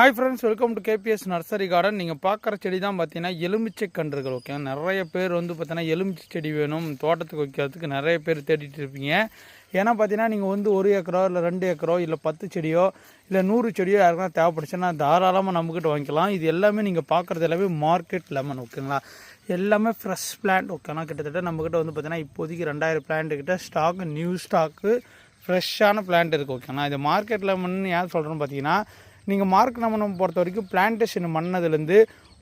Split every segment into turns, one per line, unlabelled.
Hi friends welcome to KPS nursery garden நீங்கள் பார்க்குற செடி தான் பார்த்தீங்கன்னா எலுமிச்சை கன்றுகள் ஓகே நிறைய பேர் வந்து பார்த்தீங்கன்னா எலுமிச்சை செடி வேணும் தோட்டத்துக்கு வைக்கிறதுக்கு நிறைய பேர் தேடிட்டு இருப்பீங்க. ஏன்னா பார்த்தீங்கன்னா நீங்கள் வந்து ஒரு ஏக்கரோ இல்லை ரெண்டு ஏக்கரோ இல்லை பத்து செடியோ இல்லை நூறு செடியோ யாருக்கெல்லாம் தேவைப்படுச்சுன்னா தாராளமாக நம்மக்கிட்ட வாங்கிக்கலாம். இது எல்லாமே நீங்கள் பார்க்குறது எல்லாமே மார்க்கெட் லெமன் ஓகேங்களா எல்லாமே ஃப்ரெஷ் பிளான்ட் ஓகேனா கிட்டத்தட்ட நம்மக்கிட்ட வந்து பார்த்தீங்கன்னா இப்போதைக்கு ரெண்டாயிரம் plant stock stock new stock ஃப்ரெஷ்ஷான பிளான்ட் இருக்குது ஓகேண்ணா இது மார்க்கெட் லெமன் ஏன் சொல்கிறேன்னு பார்த்தீங்கன்னா நீங்கள் மார்க் நமனம் பொறுத்த வரைக்கும் பிளான்டேஷன் மண்ணதுலேருந்து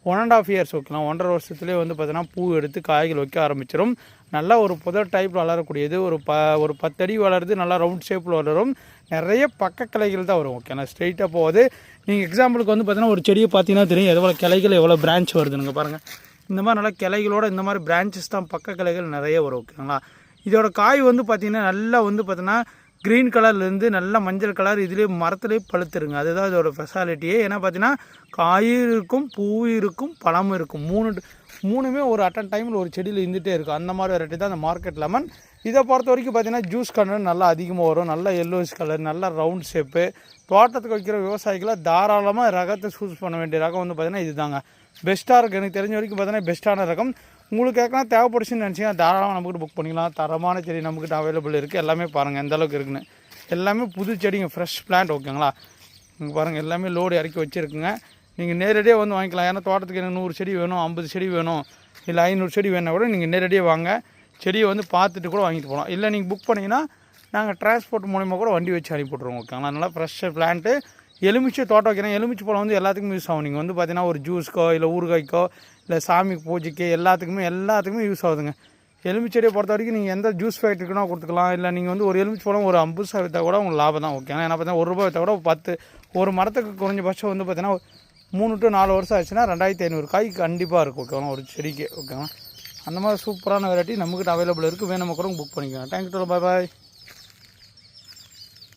ஒன் அண்ட் ஆஃப் இயர்ஸ் வைக்கலாம் ஒன்றரை வருஷத்துலேயே வந்து பார்த்தீங்கன்னா பூ எடுத்து காய்கள் வைக்க ஆரம்பிச்சிடும் நல்லா ஒரு புதர் டைப்பில் வளரக்கூடியது. ஒரு ப ஒரு பத்தடி வளருது நல்லா ரவுண்ட் ஷேப்பில் வளரும். நிறைய பக்க கிளைகள் தான் வரும் ஓகேண்ணா ஸ்ட்ரெயிட்டாக போகுது. நீங்கள் எக்ஸாம்பிளுக்கு வந்து பார்த்தீங்கன்னா ஒரு செடியை பார்த்தீங்கன்னா தெரியும். எவ்வளோ கிளைகள் எவ்வளோ பிரான்ச் வருதுங்க பாருங்கள் இந்த மாதிரி நல்லா கிளைகளோட இந்த மாதிரி பிரான்ச்சஸ் தான் பக்க கிளைகள் நிறைய வரும் ஓகேங்களா இதோட காய் வந்து பார்த்திங்கன்னா நல்லா வந்து பார்த்தீங்கன்னா க்ரீன் கலர்லேருந்து நல்ல மஞ்சள் கலர் இதுலேயே மரத்துலேயே பழுத்துருங்க. அதுதான் இதோட ஸ்பெஷாலிட்டியே ஏன்னா பார்த்தீங்கன்னா காய் இருக்கும் பூ இருக்கும் பழமும் இருக்கும். மூணு மூணுமே ஒரு அட்டன் டைமில் ஒரு செடியில் இருந்துகிட்டே இருக்கும் அந்த மாதிரி வெரைட்டி தான் அந்த மார்க்கெட் லெமன் இதை பொறுத்த வரைக்கும் பார்த்தீங்கன்னா ஜூஸ் கலர் நல்லா அதிகமாக வரும். நல்ல எல்லோஸ் கலர் நல்ல ரவுண்ட் ஷேப்பு தோட்டத்துக்கு வைக்கிற விவசாயிகளை தாராளமாக ரகத்தை சூஸ் பண்ண வேண்டிய ரகம் வந்து பார்த்திங்கன்னா இதுதாங்க. பெஸ்ட்டாக இருக்குது எனக்கு தெரிஞ்ச வரைக்கும் பார்த்தீங்கன்னா பெஸ்ட்டான ரகம். உங்களுக்கு கேட்கலாம் தேவைப்படுச்சுன்னு நினச்சிங்கன்னா தாராளமாக நம்மக்கிட்ட புக் பண்ணிக்கலாம். தரமான செடி நம்மக்கிட்ட அவைலபிள் இருக்குது எல்லாமே பாருங்கள் எந்த அளவுக்கு இருக்குன்னு. எல்லாமே புது செடிங்க ஃப்ரெஷ் பிளான்ட் ஓகேங்களா இங்கே பாருங்கள் எல்லாமே லோடு இறக்கி வச்சுருக்குங்க. நீங்கள் நேரடியாக வந்து வாங்கிக்கலாம். ஏன்னா தோட்டத்துக்கு எனக்கு நூறு செடி வேணும் ஐம்பது செடி வேணும் இல்லை ஐநூறு செடி வேணால் கூட நீங்கள் நேரடியாக வாங்க. செடியை வந்து பார்த்துட்டு கூட வாங்கிட்டு போகலாம் இல்லை நீங்கள் புக் பண்ணிங்கன்னா நாங்கள் டிரான்ஸ்போர்ட் மூலிமா கூட வண்டி வச்சு அனுப்பி விட்ருவோம் ஓகேங்களா நல்லா ஃப்ரெஷ்ஷாக பிளான்ட்டு எலுமிச்சை தோட்டம் வைக்கிறேன். எலுமிச்சை பழம் வந்து எல்லாத்துக்கும் யூஸ் ஆகும். நீங்கள் வந்து பார்த்தீங்கன்னா ஒரு ஜூஸ்க்கோ இல்லை ஊறுகாய்க்கோ இல்லை சாமி பூஜைக்கு எல்லாத்துக்குமே எல்லாத்துக்குமே யூஸ் ஆகுதுங்க. எலுமிச்செடியை பொறுத்த வரைக்கும் நீங்கள் எந்த ஜூஸ் ஃபேக்ட்ரிக்குனா கொடுத்துக்கலாம். இல்லை நீங்கள் வந்து ஒரு எலுமிச்சை பழம் ஒரு ஐம்பது ரூபா விற்றா கூட உங்களுக்கு லாபம் தான் ஓகேங்களா ஏன்னா பார்த்தீங்கன்னா ஒரு ரூபாய் விற்றா கூட பத்து ஒரு மரத்துக்கு குறைஞ்சபட்சம் வந்து பார்த்தீங்கன்னா மூணு டு நாலு வருஷம் ஆச்சுன்னா ரெண்டாயிரத்தி ஐநூறு காய் கண்டிப்பாக இருக்கும் ஓகேவா ஒரு செடிக்கு ஓகேவா அந்த மாதிரி சூப்பரான வெரைட்டி நம்மக்கிட்ட அவைலபிள் இருக்குது வேணும் கூட புக் பண்ணிக்கோங்க. தேங்க்யூ பாய் பாய்